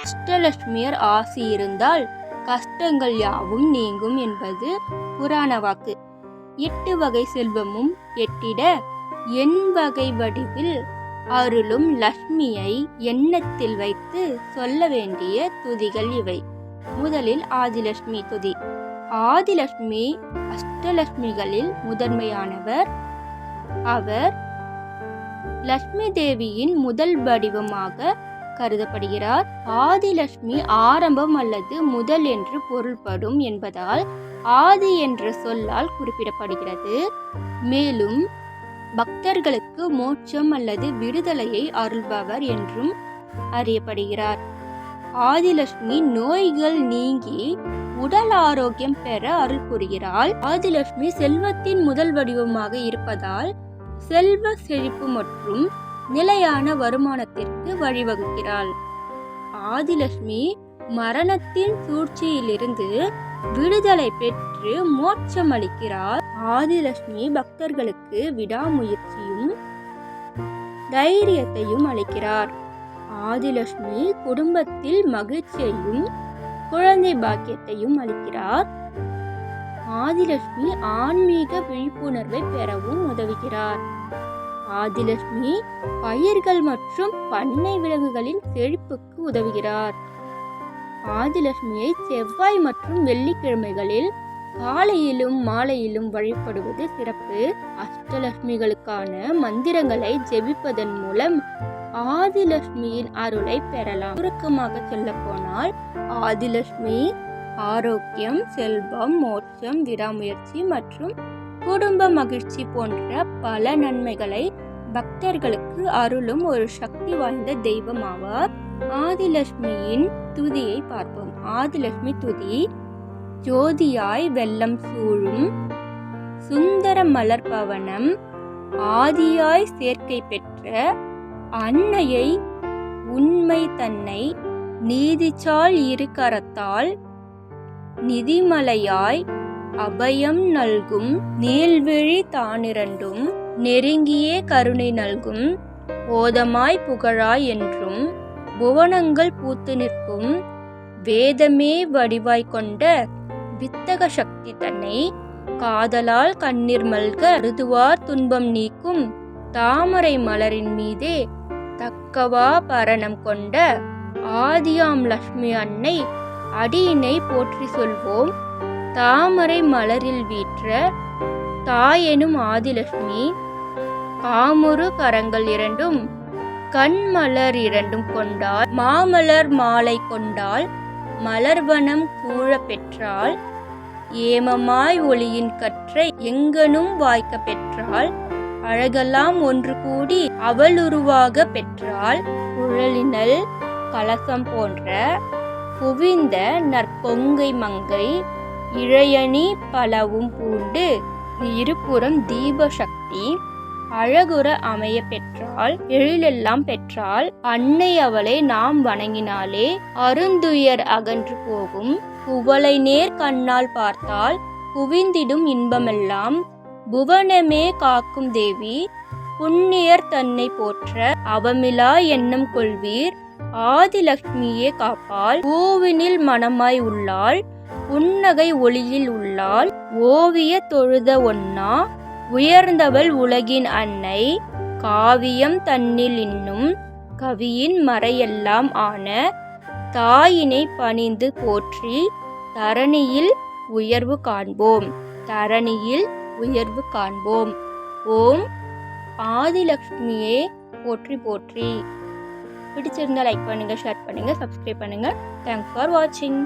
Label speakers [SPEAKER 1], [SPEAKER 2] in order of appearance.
[SPEAKER 1] அஷ்டலட்சுமியர் ஆசி இருந்தால் கஷ்டங்கள் யாவும் நீங்கும் என்பது புராண வாக்கு. எட்டு வகை செல்வமும் எட்டிட எண் வகை வடிவில் அருளும் லட்சுமியை எண்ணத்தில் வைத்து சொல்ல வேண்டிய துதிகள் இவை. முதலில் ஆதிலட்சுமி துதி. ஆதிலட்சுமி அஷ்டலட்சுமிகளில் முதன்மையானவர். அவர் லட்சுமி தேவியின் முதல் வடிவமாக கருதப்படுகிறார். ஆதிலட்சுமி ஆரம்பம் அல்லது முதல் என்று பொருள்படும் என்பதால் ஆதி என்ற சொல்லால் குறிப்பிடப்படுகிறது. மேலும் பக்தர்களுக்கு மோட்சம் அல்லது விடுதலையை அருள்பவர் என்றும் அறியப்படுகிறார். ஆதிலட்சுமி நோய்கள் நீங்கி உடல் ஆரோக்கியம் பெற அருள் புரிகிறாள். ஆதிலட்சுமி செல்வத்தின் முதல் வடிவமாக இருப்பதால் செல்வ செழிப்பு மற்றும் நிலையான வருமானத்திற்கு வழிவகுக்கிறாள். ஆதிலட்சுமி மரணத்தின் சூழ்ச்சியிலிருந்து விடுதலை பெற்று மோட்சம் அளிக்கிறார் ஆதிலட்சுமி பக்தர்களுக்கு விடாமுயற்சியும் தைரியத்தையும் அளிக்கிறார். ஆதிலட்சுமி குடும்பத்தில் மகிழ்ச்சியையும் குழந்தை பாக்கியத்தையும் அளிக்கிறார். ஆதிலட்சுமி ஆன்மீக விழிப்புணர்வை பெறவும் உதவுகிறார். ஆதிலட்சுமி பயிர்கள் மற்றும் பண்ணை விலங்குகளின் செழிப்புக்கு உதவுகிறார். ஆதிலட்சுமியை செவ்வாய் மற்றும் வெள்ளிக்கிழமைகளில் காலையிலும் மாலையிலும் வழிபடுவது சிறப்பு. அஷ்டலட்சுமிகளுக்கான மந்திரங்களை ஜெபிப்பதன் மூலம் ஆதிலட்சுமியின் அருளை பெறலாம். சுருக்கமாக சொல்ல போனால் ஆதிலட்சுமி ஆரோக்கியம் செல்வம் மோட்சம் விடாமுயற்சி மற்றும் குடும்ப மகிழ்ச்சி போன்ற பல நன்மைகளை பக்தர்களுக்கு அருளும் ஒரு சக்தி வாய்ந்த தெய்வமாவார் ஆதிலட்சுமியின் துதியை பார்ப்போம். ஆதிலட்சுமி துதி ஜோதியாய் வெள்ளம் சூழும் சுந்தர மலர் பவனம் ஆதியாய் சேர்க்கை பெற்ற அன்னையை உண்மை தன்னை நீதிச்சால் இருக்கரத்தால் நிதிமலையாய் அபயம் நல்கும் நீள்விழி தானிரண்டும் நெருங்கியே கருணை நல்கும் ஓதமாய் புகழாய் என்றும் புவனங்கள் பூத்து நிற்கும் வேதமே வடிவாய் கொண்ட வித்தக சக்தி தன்னை காதலால் கண்ணீர் மல்க அருதுவார் துன்பம் நீக்கும் தாமரை மலரின் மீதே தக்கவா பரணம் கொண்ட ஆதியாம் லக்ஷ்மி அன்னை அடியினை போற்றி சொல்வோம். தாமரை மலரில் வீற்ற தாயெனும் ஆதிலட்சுமி காமுறு கரங்கள் இரண்டும் கண்மலர் இரண்டும் கொண்டால் மாமலர் மாலை கொண்டால் மலர்வனம் கூழ பெற்றால் ஏமமாய் ஒளியின் கற்றை எங்கனும் வாய்க்க பெற்றால் அழகெல்லாம் ஒன்று கூடி அவள் உருவாக பெற்றால் குழலினல் கலசம் போன்ற குவிந்த நற்கொங்கை மங்கை இழையணி பலவும் பூண்டு. இருபுறம் தீபசக்தி. அழகுற அமைய பெற்றால் எழிலெல்லாம் பெற்றால் அன்னை அவளை நாம் வணங்கினாலே அருந்துயர் அகன்று போகும். குவளை நேர் கண்ணால் பார்த்தால் குவிந்திடும் இன்பமெல்லாம். புவனமே காக்கும் தேவி புண்ணியர் தன்னை போற்ற அவமிலா எண்ணம் கொள்வீர். ஆதிலக்ஷ்மியே காப்பாள் பூவினில் மனமாய் உள்ளாள். புன்னகை ஒளியில் உள்ளாள் ஓவிய தொழுத ஒன்னா உயர்ந்தவள் உலகின் அன்னை காவியம் தன்னில் இன்னும் கவியின் மறையெல்லாம் ஆன தாயினை பணிந்து போற்றி தரணியில் உயர்வு காண்போம் தரணியில் உயர்வு காண்போம். ஓம் ஆதிலக்ஷ்மியே போற்றி போற்றி. பிடிச்சிருந்தால் லைக் பண்ணுங்கள் ஷேர் பண்ணுங்கள் சப்ஸ்கிரைப் பண்ணுங்கள் தேங்க்ஸ் ஃபார் வாட்சிங்